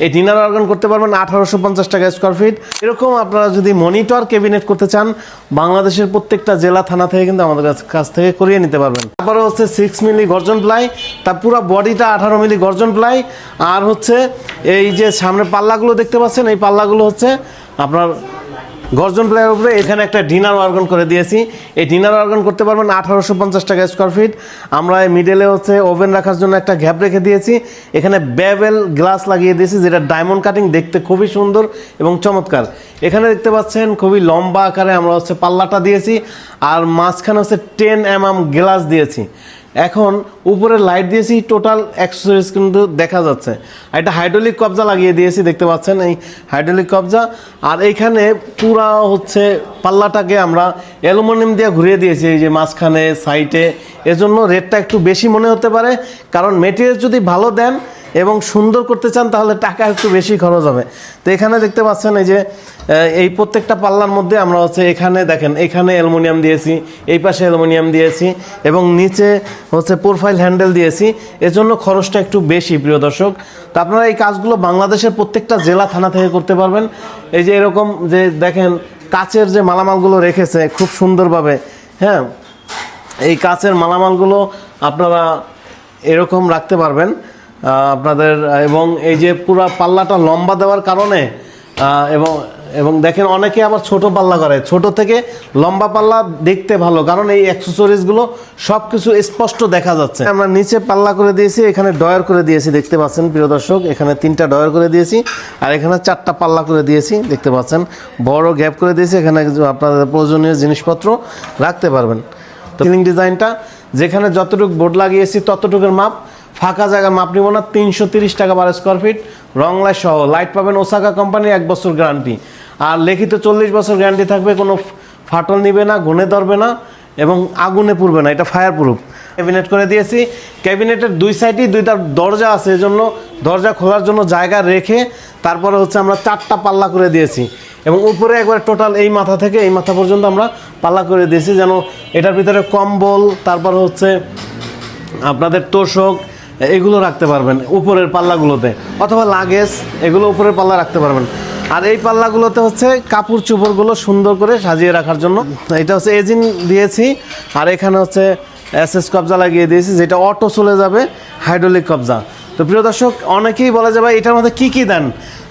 এই dinner organ করতে পারবেন আঠারোশো পঞ্চাশ টাকা স্কোয়ার ফিট এরকম আপনারা যদি মনিটর ক্যাবিনেট করতে চান, বাংলাদেশের প্রত্যেকটা জেলা, থানা থেকে কিন্তু আমাদের কাছ- থেকে করিয়ে নিতে পারবেন। তারপরে হচ্ছে সিক্স মিলি গর্জন প্লাই তার পুরো বডিটা আঠারো মিলি গর্জন প্লাই। আর হচ্ছে এই যে সামনে পাল্লাগুলো দেখতে পাচ্ছেন, এই পাল্লাগুলো হচ্ছে আপনার গর্জন প্লাইয়ের উপরে এখানে একটা ডিনার অর্গান করে দিয়েছি। এই ডিনার অর্গান করতে পারবেন আঠারোশো পঞ্চাশ টাকা স্কোয়ার ফিট আমরা মিডলে হচ্ছে ওভেন রাখার জন্য একটা গ্যাপ রেখে দিয়েছি। এখানে ব্যাবেল গ্লাস লাগিয়ে দিয়েছি, যেটা ডায়মন্ড কাটিং দেখতে খুবই সুন্দর এবং চমৎকার। এখানে দেখতে পাচ্ছেন খুবই লম্বা আকারে আমরা হচ্ছে পাল্লাটা দিয়েছি, আর মাঝখানে হচ্ছে টেন এম গ্লাস দিয়েছি। এখন উপরে লাইট দিয়েছি টোটাল অ্যাক্সেসরিজ কিন্তু দেখা যাচ্ছে। একটা হাইড্রোলিক কবজা লাগিয়ে দিয়েছি, দেখতে পাচ্ছেন এই হাইড্রোলিক কবজা। আর এইখানে পুরা হচ্ছে পাল্লাটাকে আমরা অ্যালুমিনিয়াম দিয়ে ঘুরিয়ে দিয়েছি, এই যে মাঝখানে সাইটে এজন্য রেটটা একটু বেশি মনে হতে পারে, কারণ মেটেরিয়াল যদি ভালো দেন এবং সুন্দর করতে চান, তাহলে টাকা একটু বেশি খরচ হবে। তো এখানে দেখতে পাচ্ছেন এই যে এই প্রত্যেকটা পাল্লার মধ্যে আমরা হচ্ছে এখানে দেখেন, এখানে অ্যালুমিনিয়াম দিয়েছি, এই পাশে অ্যালুমিনিয়াম দিয়েছি এবং নিচে হচ্ছে প্রোফাইল হ্যান্ডেল দিয়েছি। এজন্য খরচটা একটু বেশি, প্রিয় দর্শক। তো আপনারা এই কাজগুলো বাংলাদেশের প্রত্যেকটা জেলা, থানা থেকে করতে পারবেন। এই যে এরকম যে দেখেন, কাচের যে মালামালগুলো রেখেছে খুব সুন্দরভাবে হ্যাঁ? এই কাচের মালামালগুলো আপনারা এরকম রাখতে পারবেন আপনাদের, এবং এই যে পুরো পাল্লাটা লম্বা দেওয়ার কারণে এবং এবং দেখেন অনেকে আবার ছোট পাল্লা করে। ছোট থেকে লম্বা পাল্লা দেখতে ভালো, কারণ এই অ্যাক্সেসরিজগুলো সব কিছু স্পষ্ট দেখা যাচ্ছে। আমরা নিচে পাল্লা করে দিয়েছি, এখানে ডয়ার করে দিয়েছি, দেখতে পাচ্ছেন প্রিয় দর্শক, এখানে তিনটা ডয়ার করে দিয়েছি, আর এখানে চারটা পাল্লা করে দিয়েছি, দেখতে পাচ্ছেন। বড় গ্যাপ করে দিয়েছি, এখানে আপনাদের প্রয়োজনীয় জিনিসপত্র রাখতে পারবেন। তো সিলিং ডিজাইনটা যেখানে যতটুকু বোর্ড লাগিয়েছি, ততটুকুর মাপ, ফাঁকা জায়গার মাপ নিব না, তিনশো টাকা বারো স্কোয়ার ফিট রং লাইট সহ। লাইট পাবেন ওসাকা কোম্পানির এক বছর গ্যারান্টি আর লিখিত চল্লিশ বছর গ্যারান্টি থাকবে, কোনো ফাটল নিবে না ঘুনে ধরবে না এবং আগুনে পুড়বে না, এটা ফায়ার প্রুফ ক্যাবিনেট করে দিয়েছি। ক্যাবিনেটের দুই সাইডেই দুইটা দরজা আছে, এজন্য দরজা খোলার জন্য জায়গা রেখে তারপরে হচ্ছে আমরা চারটা পাল্লা করে দিয়েছি। এবং উপরে একবার টোটাল এই মাথা থেকে এই মাথা পর্যন্ত আমরা পাল্লা করে দিয়েছি, যেন এটার ভিতরে কম্বল, তারপর হচ্ছে আপনাদের তোষক, এগুলো রাখতে পারবেন উপরের পাল্লাগুলোতে। অথবা লাগেজ, এগুলো উপরের পাল্লা রাখতে পারবেন। আর এই পাল্লাগুলোতে হচ্ছে কাপড় চোপড়গুলো সুন্দর করে সাজিয়ে রাখার জন্য। এটা হচ্ছে এজিন দিয়েছি। আর এখানে হচ্ছে এসএস কবজা লাগিয়ে দিয়েছি, যেটা অটো চলে যাবে, হাইড্রোলিক কবজা। তো প্রিয় দর্শক, অনেকেই বলা যাবে এটার মধ্যে কী কী দেন?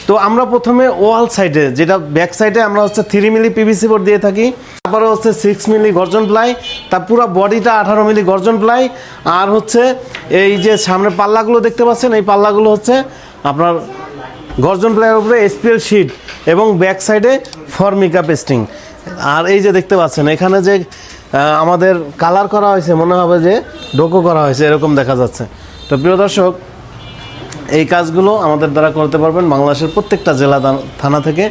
তো আমরা প্রথমে ওয়াল সাইডে, যেটা ব্যাক সাইডে আমরা হচ্ছে থ্রি মিলি পিভিসি বোর্ড দিয়ে থাকি। তারপরে হচ্ছে সিক্স মিলি গর্জন প্লাই, তার পুরো বডিটা আঠারো মিলি গর্জন প্লাই। আর হচ্ছে এই যে সামনে পাল্লাগুলো দেখতে পাচ্ছেন, এই পাল্লাগুলো হচ্ছে আপনার গর্জন প্লাইয়ের উপরে এসপিএল শিট এবং ব্যাক সাইডে ফর্মিকা পেস্টিং। আর এই যে দেখতে পাচ্ছেন, এখানে যে আমাদের কালার করা হয়েছে, মনে হবে যে ডোকো করা হয়েছে, এরকম দেখা যাচ্ছে। তো প্রিয় দর্শক, এই কাজগুলো আমাদের দ্বারা করতে পারবেন বাংলাদেশের প্রত্যেকটা জেলা থানা থেকে।